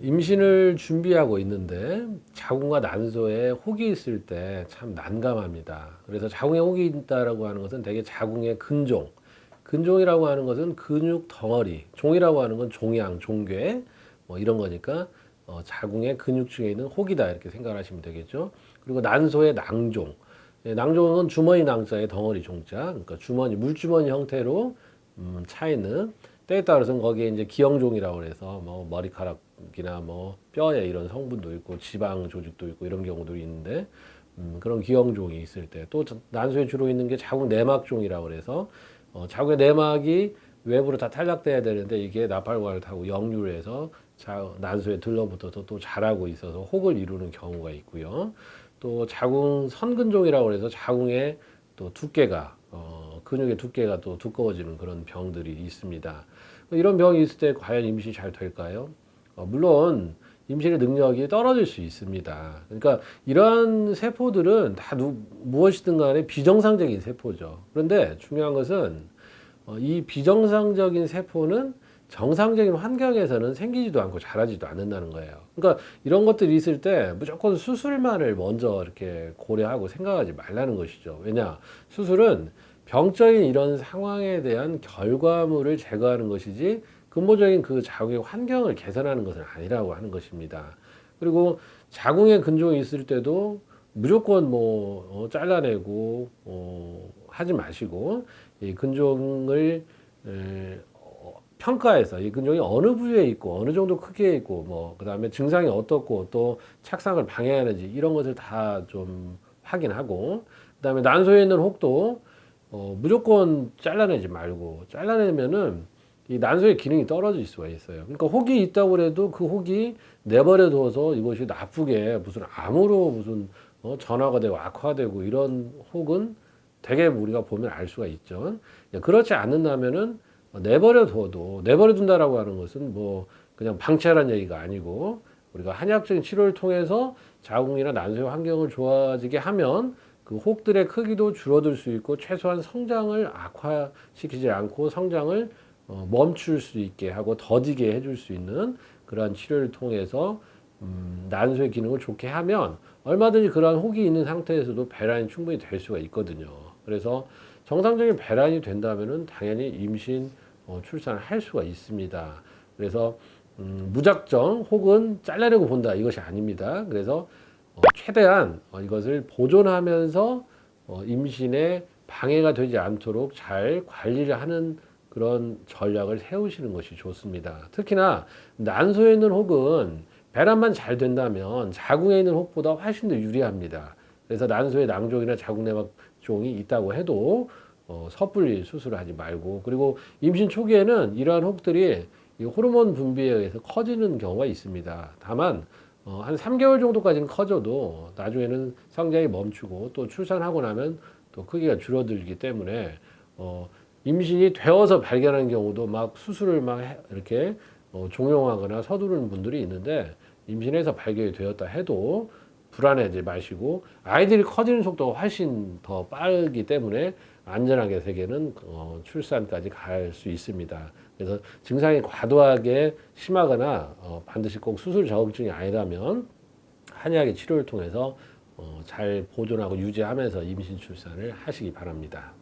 임신을 준비하고 있는데 자궁과 난소에 혹이 있을 때 참 난감합니다. 그래서 자궁에 혹이 있다라고 하는 것은 대개 자궁의 근종, 근종이라고 하는 것은 근육 덩어리, 종이라고 하는 건 종양, 종괴 뭐 이런 거니까 어, 자궁의 근육 중에 있는 혹이다 이렇게 생각하시면 되겠죠. 그리고 난소의 낭종, 예, 낭종은 주머니 낭자의 덩어리 종자, 그러니까 주머니 물주머니 형태로 음, 차 있는 때에 따라서는 거기에 이제 기형종이라고 해서 뭐 머리카락이나 뭐 뼈에 이런 성분도 있고 지방 조직도 있고 이런 경우도 있는데 음, 그런 기형종이 있을 때 또 난소에 주로 있는 게 자궁 내막종이라고 그래서 어, 자궁의 내막이 외부로 다 탈락돼야 되는데 이게 나팔관을 타고 역류를 해서 자, 난소에 들러붙어서 또 자라고 있어서 혹을 이루는 경우가 있고요. 또 자궁 선근종이라고 해서 자궁의 또 두께가 어, 근육의 두께가 또 두꺼워지는 그런 병들이 있습니다. 이런 병이 있을 때 과연 임신이 잘 될까요? 어, 물론 임신의 능력이 떨어질 수 있습니다. 그러니까 이러한 세포들은 다 누, 무엇이든 간에 비정상적인 세포죠. 그런데 중요한 것은 어, 이 비정상적인 세포는 정상적인 환경에서는 생기지도 않고 자라지도 않는다는 거예요. 그러니까 이런 것들이 있을 때 무조건 수술만을 먼저 이렇게 고려하고 생각하지 말라는 것이죠. 왜냐? 수술은 병적인 이런 상황에 대한 결과물을 제거하는 것이지 근본적인 그 자궁의 환경을 개선하는 것은 아니라고 하는 것입니다. 그리고 자궁의 근종이 있을 때도 무조건 뭐 어, 잘라내고 어, 하지 마시고 이 근종을 에, 어, 평가해서 이 근종이 어느 부위에 있고 어느 정도 크기에 있고 뭐 그다음에 증상이 어떻고 또 착상을 방해하는지 이런 것을 다 좀 확인하고 그다음에 난소에 있는 혹도 어, 무조건 잘라내지 말고 잘라내면은 이 난소의 기능이 떨어질 수가 있어요. 그러니까 혹이 있다고 해도 그 혹이 내버려 둬서 이것이 나쁘게 무슨 암으로 무슨 어, 전화가 되고 악화되고 이런 혹은 되게 우리가 보면 알 수가 있죠. 그렇지 않는다면은 내버려 둬도 내버려 둔다라고 하는 것은 뭐 그냥 방치하라는 얘기가 아니고 우리가 한약적인 치료를 통해서 자궁이나 난소의 환경을 좋아지게 하면 그 혹들의 크기도 줄어들 수 있고 최소한 성장을 악화시키지 않고 성장을 어, 멈출 수 있게 하고 더디게 해줄 수 있는 그러한 치료를 통해서 음, 난소의 기능을 좋게 하면 얼마든지 그러한 혹이 있는 상태에서도 배란이 충분히 될 수가 있거든요. 그래서 정상적인 배란이 된다면은 당연히 임신 어, 출산을 할 수가 있습니다. 그래서 음, 무작정 혹은 잘라내고 본다 이것이 아닙니다. 그래서 어, 최대한 어, 이것을 보존하면서 어, 임신에 방해가 되지 않도록 잘 관리를 하는 그런 전략을 세우시는 것이 좋습니다. 특히나 난소에 있는 혹은 배란만 잘 된다면 자궁에 있는 혹보다 훨씬 더 유리합니다. 그래서 난소에 낭종이나 자궁내막종이 있다고 해도 어, 섣불리 수술을 하지 말고 그리고 임신 초기에는 이러한 혹들이 이 호르몬 분비에 의해서 커지는 경우가 있습니다. 다만 어, 한 3개월 정도까지는 커져도 나중에는 성장이 멈추고 또 출산하고 나면 또 크기가 줄어들기 때문에 어, 임신이 되어서 발견한 경우도 막 수술을 막 해- 이렇게 어, 종용하거나 서두르는 분들이 있는데 임신해서 발견이 되었다 해도 불안해하지 마시고 아이들이 커지는 속도가 훨씬 더 빠르기 때문에 안전하게 세계는 어, 출산까지 갈 수 있습니다. 그래서 증상이 과도하게 심하거나 어, 반드시 꼭 수술 적응증이 아니라면 한약의 치료를 통해서 어, 잘 보존하고 유지하면서 임신 출산을 하시기 바랍니다.